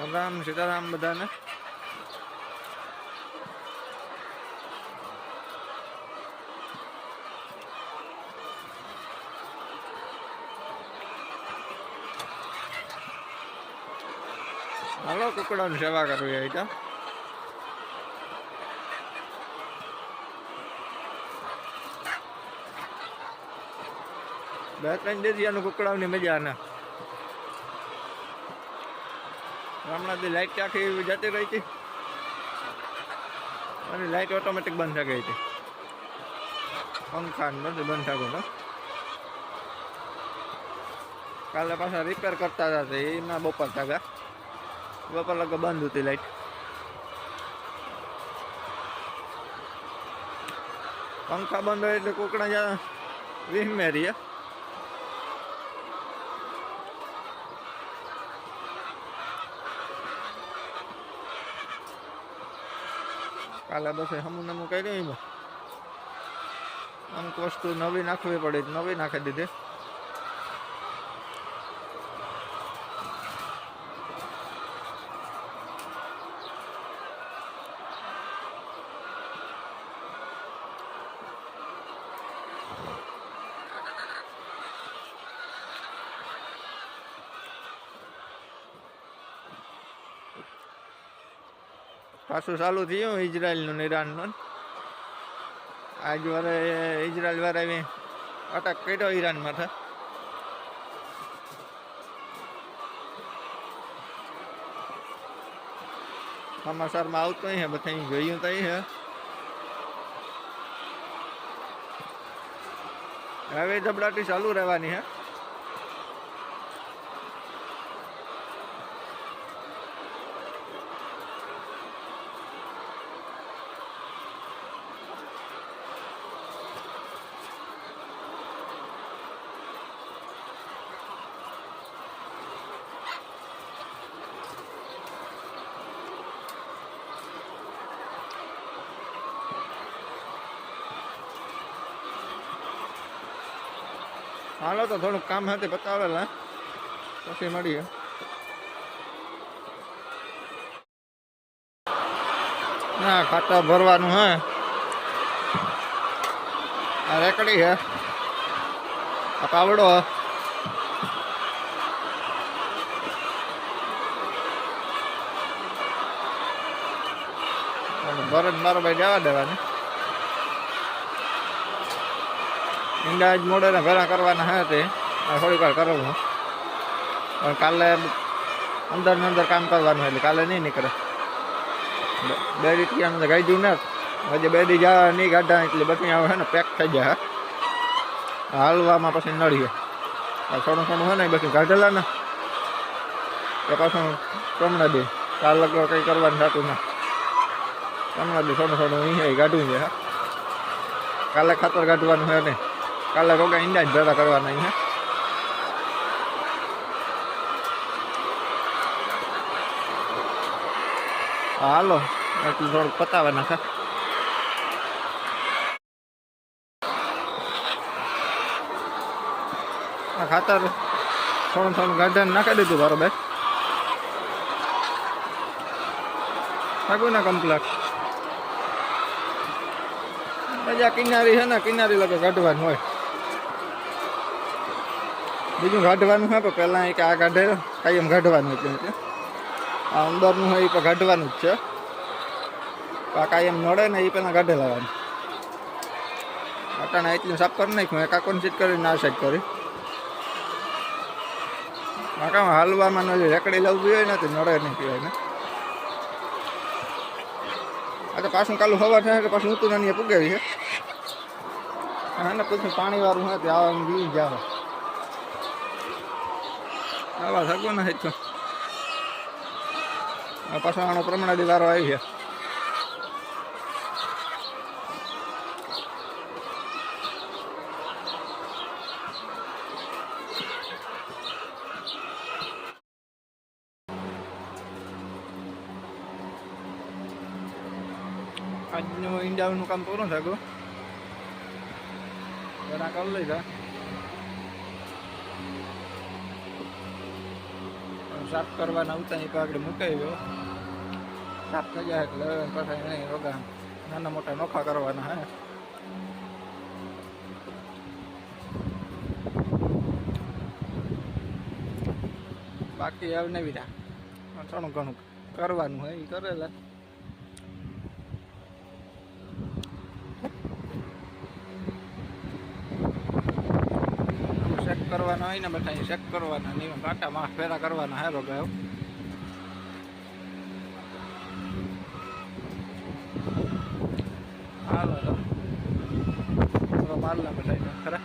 રામ રામ, સીતારામ બધાને. હાલો, કુકડાની સેવા કરવી હોય તો. બે ત્રણ દેશિયાનું કુકડાની મજા ના. હમણાં જે લાઇટ આખી જતી રહી હતી? અને લાઇટ ઓટોમેટિક બંધ થઈ ગઈ હતી. પંખા બધું બંધ થઈ ગયું કાલે પાછા રિપેર કરતા હતા એમાં બપોર થયા બપોર લગભગ બંધ હતી લાઇટ પંખા બંધ હોય એટલે કુકડા જ્યાં વીમે રહીએ કાલે બસ હમું નમું કર્યું એમાં અમુક વસ્તુ નવી નાખવી પડી નવી નાખી દીધી. પાછું ચાલુ થયું ઇઝરાયલનું ઈરાનનું આજ વારે ઇઝરાયલ વાળા અટક કર્યો ઈરાન માથે સમાચારમાં આવતું હે, બધા જોયું તો હે. હવે ધબડાટી ચાલુ રહેવાની હે. હાલો તો થોડુંક કામ સાથે બતાવેલા પછી મળીએ. ના, ખાતા ભરવાનું, હે? આ રેકડી, હે? આ પાવડો ભરત મારો ભાઈ જવા દેવાની. ઈંડા જ મોડેને ભેળા કરવાના હે તે. થોડીક વાર કરું હું. પણ કાલે અંદર ને અંદર કામ કરવાનું એટલે કાલે નહીં નીકળે. બે- બે અંદર ગાઈ ગાઈડું ને. હજી બે દી જા નહીં ગાઢા એટલે બટણી આવે ને, પેક થઈ જાય હાલવામાં પછી નડીએ થોડું થોડું હોય ને, એ બધું કાઢેલા ને. એ પાછું કમણા દે. કાલ લગો કંઈ કરવાનું થતું ના. કમણા દે, થોડું થોડું અહીંયા કાઢવું છે, હા. કાલે ખાતર કાઢવાનું હોય નહીં કાલે રોગા ઈંડા જ ભેગા કરવાના હા, હાલો એટલું થોડુંક પતાવવાના છે આ ખાતર થોડું થોડું ગાર્ડન નાખી દીધું બરોબર થાકું ને કમ્પ્લેટ મજા કિનારી છે ને કિનારી લગે કાઢવાનું હોય બીજું કાઢવાનું હોય પણ પહેલાં એક આ કાઢે કાયમ કાઢવાનું એટલે આ અંદરનું હોય એ પણ કાઢવાનું જ છે. આ કાયમ નડે ને એ પહેલાં ગાઢે લાવવાનું. અટાણા એટલું સાફ કરી નાખ્યું, એક આકોન સીટ કરીને આ સાઈડ કરી. કાકા હાલવામાં ન રેકડી લાવવી હોય ને તો નડે નહીં પીવાય ને. આ તો પાછું કાલું હવા થાય એટલે પાછું ઊંતું નાની પૂગાવી છે. હા ને પછી પાણી વાળું હોય તે આવા બી જાવ આવા સગો ને હેઠો આ પાછો આનો પ્રમાણે વારો આવી છે આજનું ઈંડાનું કામ પૂરું થાકું જરા કરી લીધા સાફ કરવાના આવતા એ આગળ મુકાઈ ગયો સાફ થઈ જાય એટલે પછી નહીં રોગા નાના મોટા નોખા કરવાના, હે. બાકી નહીં બીજા થોડું ઘણું કરવાનું હોય, એ કરેલા ચેક કરવાના હોય ને બધા ચેક કરવાના નહીં કાંટા માસ ફેરા કરવાના હે ભાઈ હાલો તો મારલા બધા ખરા?